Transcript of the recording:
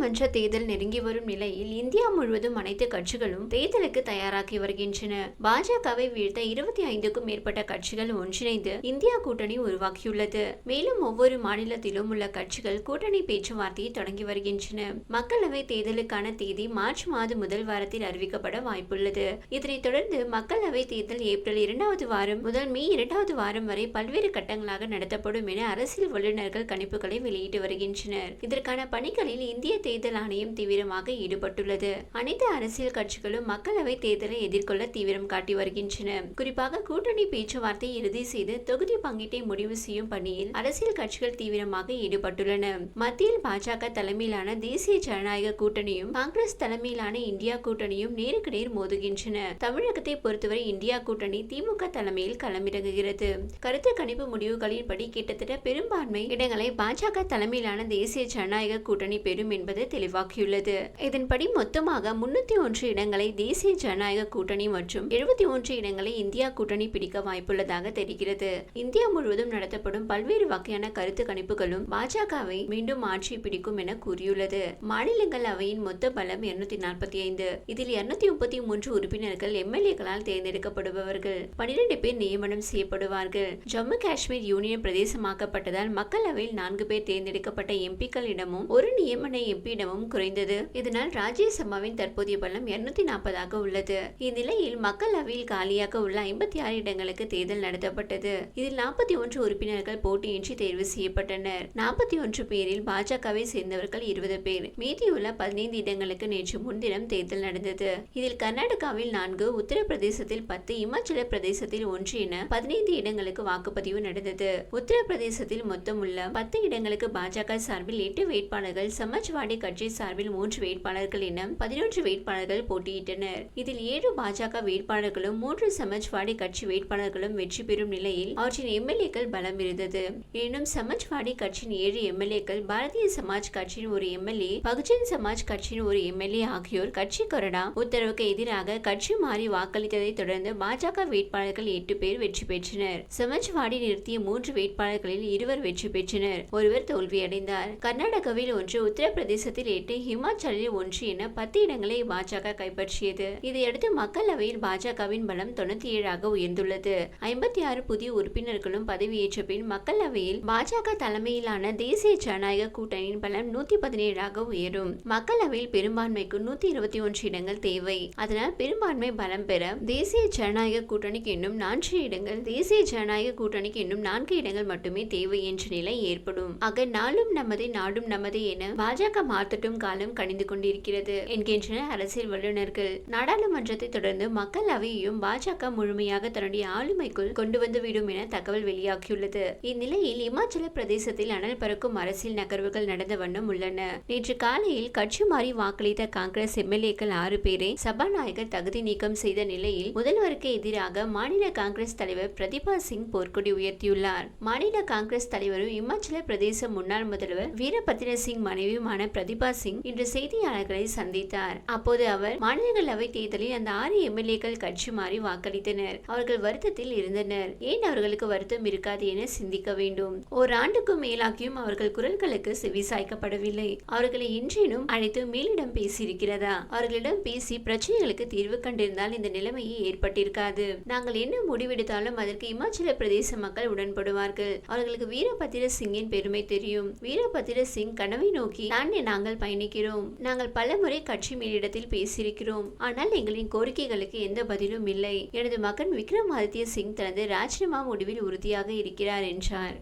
நாடாளுமன்ற தேர்தல் நெருங்கி வரும் நிலையில் இந்தியா முழுவதும் அனைத்து கட்சிகளும் தேர்தலுக்கு தயாராகி வருகின்றன. பாஜகவை வீழ்த்த இருபத்தி ஐந்துக்கும் மேற்பட்ட கட்சிகள் ஒன்றிணைந்து இந்தியா கூட்டணி உருவாக்கியுள்ளது. மேலும் ஒவ்வொரு மாநிலத்திலும் உள்ள கட்சிகள் கூட்டணி பேச்சுவார்த்தையை தொடங்கி வருகின்றன. மக்களவை தேர்தலுக்கான தேதி மார்ச் மாத முதல் வாரத்தில் அறிவிக்கப்பட வாய்ப்புள்ளது. இதனைத் தொடர்ந்து மக்களவை தேர்தல் ஏப்ரல் இரண்டாவது வாரம் முதல் மே இரண்டாவது வாரம் வரை பல்வேறு கட்டங்களாக நடத்தப்படும் என அரசியல் வல்லுநர்கள் கணிப்புகளை வெளியிட்டு வருகின்றனர். இதற்கான பணிகளில் இந்திய தேர்தல் ஆணையம் தீவிரமாக ஈடுபட்டுள்ளது. அனைத்து அரசியல் கட்சிகளும் மக்களவை தேர்தலை எதிர்கொள்ள தீவிரம் காட்டி வருகின்றன. குறிப்பாக கூட்டணி பேச்சுவார்த்தை இறுதி செய்து தொகுதி பங்கீட்டை முடிவு செய்யும் பணியில் அரசியல் கட்சிகள் தீவிரமாக ஈடுபட்டுள்ளன. மத்தியில் பாஜக தலைமையிலான தேசிய ஜனநாயக கூட்டணியும் காங்கிரஸ் தலைமையிலான இந்தியா கூட்டணியும் நேருக்கு நேர் மோதுகின்றன. தமிழகத்தை பொறுத்தவரை இந்தியா கூட்டணி திமுக தலைமையில் களமிறங்குகிறது. கருத்து கணிப்பு முடிவுகளின்படி கிட்டத்தட்ட பெரும்பான்மை இடங்களை பாஜக தலைமையிலான தேசிய ஜனநாயக கூட்டணி பெறும் என்பது என்பது தெளிவாக்கியுள்ளது. இதன்படி மொத்தமாக முன்னூத்தி ஒன்று இடங்களை தேசிய ஜனநாயக கூட்டணி மற்றும் எழுபத்தி ஒன்று இடங்களை இந்தியா கூட்டணி பிடிக்க வாய்ப்புள்ளதாக தெரிகிறது. இந்தியா முழுவதும் நடத்தப்படும் பல்வேறு வகையான கருத்து கணிப்புகளும் பாஜகவை மீண்டும் ஆட்சி பிடிக்கும் என கூறியுள்ளது. மாநிலங்களவையின் மொத்த பலம் இருநூத்தி நாற்பத்தி ஐந்து. இதில் இருநூத்தி முப்பத்தி மூன்று உறுப்பினர்கள் எம்எல்ஏக்களால் தேர்ந்தெடுக்கப்படுபவர்கள் பனிரெண்டு பேர் நியமனம் செய்யப்படுவார்கள். ஜம்மு காஷ்மீர் யூனியன் பிரதேசமாக்கப்பட்டதால் மக்களவையில் நான்கு பேர் தேர்ந்தெடுக்கப்பட்ட எம்பிக்களிடமும் ஒரு நியமன எம்பி எம்பியிடமும் குறைந்தது. இதனால் ராஜ்யசபாவின் தற்போதைய பலம் இருநூத்தி நாற்பதாக உள்ளது. இந்நிலையில் மக்களவையில் காலியாக உள்ள ஐம்பத்தி ஆறு இடங்களுக்கு தேர்தல் நடத்தப்பட்டது. இதில் நாற்பத்தி ஒன்று உறுப்பினர்கள் போட்டியின்றி தேர்வு செய்யப்பட்டனர். நாற்பத்தி ஒன்று பேரில் பாஜகவை சேர்ந்தவர்கள் இருபது பேர். மீதியுள்ள பதினைந்து இடங்களுக்கு நேற்று முன்தினம் தேர்தல் நடந்தது. இதில் கர்நாடகாவில் நான்கு உத்தரப்பிரதேசத்தில் பத்து இமாச்சல பிரதேசத்தில் ஒன்று என பதினைந்து இடங்களுக்கு வாக்குப்பதிவு நடந்தது. உத்தரப்பிரதேசத்தில் மொத்தம் உள்ள பத்து இடங்களுக்கு பாஜக சார்பில் எட்டு வேட்பாளர்கள் சமாஜ்வாடி கட்சி சார்பில் மூன்று வேட்பாளர்கள் என பதினொன்று வேட்பாளர்கள் போட்டியிட்டனர். இதில் ஏழு பாஜக வேட்பாளர்களும் மூன்று சமாஜ்வாடி கட்சி வேட்பாளர்களும் வெற்றி பெறும் நிலையில் அவற்றின் எம்எல்ஏக்கள் பலம் இருந்தது. எனினும் சமாஜ்வாடி கட்சியின் ஏழு எம்எல்ஏக்கள் பாரதிய சமாஜ் கட்சியின் ஒரு எம்எல்ஏ பகுஜன் சமாஜ் கட்சியின் ஒரு எம்எல்ஏ ஆகியோர் கட்சி கொறடா உத்தரவுக்கு எதிராக கட்சி மாறி வாக்களித்ததை தொடர்ந்து பாஜக வேட்பாளர்கள் எட்டு பேர் வெற்றி பெற்றனர். சமாஜ்வாடி நிறுத்திய மூன்று வேட்பாளர்களில் இருவர் வெற்றி பெற்றனர். ஒருவர் தோல்வியடைந்தார். கர்நாடகாவில் ஒன்று உத்தரப்பிரதேச மாசத்தில் எட்டு ஹிமாச்சலில் ஒன்று என பத்து இடங்களை பாஜக கைப்பற்றியது. இதையடுத்து மக்களவையில் பாஜகவின் பலம் தொண்ணூத்தி ஏழாக உயர்ந்துள்ளது. ஐம்பத்தி ஆறு புதிய உறுப்பினர்களும் பதவியேற்ற பின் மக்களவையில் பாஜக தலைமையிலான தேசிய ஜனநாயக கூட்டணியின் பலம் நூத்தி பதினேழாக உயரும். மக்களவையில் பெரும்பான்மைக்கு நூத்தி இருபத்தி ஒன்று இடங்கள் தேவை. அதனால் பெரும்பான்மை பலம் பெற தேசிய ஜனநாயக கூட்டணிக்கு இன்னும் நான்கு இடங்கள் தேசிய ஜனநாயக கூட்டணிக்கு இன்னும் நான்கு இடங்கள் மட்டுமே தேவை என்ற நிலை ஏற்படும். ஆக நாளும் நமதே நாடும் நமதே என பாஜக மாற்றட்டும் காலம் கணிந்து கொண்டிருக்கிறது என்கின்றனர் அரசியல் வல்லுநர்கள். நாடாளுமன்றத்தை தொடர்ந்து மக்களவையையும் பாஜக முழுமையாக தன்னுடைய ஆளுமைக்குள் கொண்டு வந்துவிடும் என தகவல் வெளியாகியுள்ளது. இந்நிலையில் இமாச்சல பிரதேசத்தில் அனல் பறக்கும் அரசியல் நகர்வுகள் நடந்த வண்ணம் உள்ளன. நேற்று காலையில் கட்சி மாறி வாக்களித்த காங்கிரஸ் எம்எல்ஏக்கள் ஆறு பேரை சபாநாயகர் தகுதி நீக்கம் செய்த நிலையில் முதல்வருக்கு எதிராக மாநில காங்கிரஸ் தலைவர் பிரதிபா சிங் போர்க்கொடி உயர்த்தியுள்ளார். மாநில காங்கிரஸ் தலைவரும் இமாச்சல பிரதேச முன்னாள் முதல்வர் வீரபத்ர சிங் மனைவியுமான பிரதிபா பிரதிபா சிங் இன்று செய்தியாளர்களை சந்தித்தார். அப்போது அவர் மாநிலங்களவை தேர்தலில் அந்த ஆறு எம்எல்ஏக்கள் கட்சி மாறி வாக்களித்தனர். அவர்கள் வருத்தத்தில் இருந்தனர். ஏன் அவர்களுக்கு வருத்தம் இருக்காது என சிந்திக்க வேண்டும். ஓராண்டுக்கும் மேலாகியும் அவர்கள் குரல்களுக்கு செவிசாய்க்கப்படவில்லை அவர்களை இன்றேனும் அழைத்து மேலிடம் பேசியிருக்கிறதா? அவர்களிடம் பேசி பிரச்சனைகளுக்கு தீர்வு கண்டிருந்தால் இந்த நிலைமையே ஏற்பட்டிருக்காது. நாங்கள் என்ன முடிவெடுத்தாலும் அதற்கு இமாச்சல பிரதேச மக்கள் உடன்படுவார்கள். அவர்களுக்கு வீரபத்திர சிங்கின் பெருமை தெரியும். வீரபத்திர சிங் கனவை நோக்கி தானே நாங்கள் பயணிக்கிறோம். நாங்கள் பலமுறை கட்சி மேலிடத்தில் பேசியிருக்கிறோம். ஆனால் எங்களின் கோரிக்கைகளுக்கு எந்த பதிலும் இல்லை. எனது மகன் விக்ரமாதித்ய சிங் தனது ராஜினாமா முடிவில் உறுதியாக இருக்கிறார் என்றார்.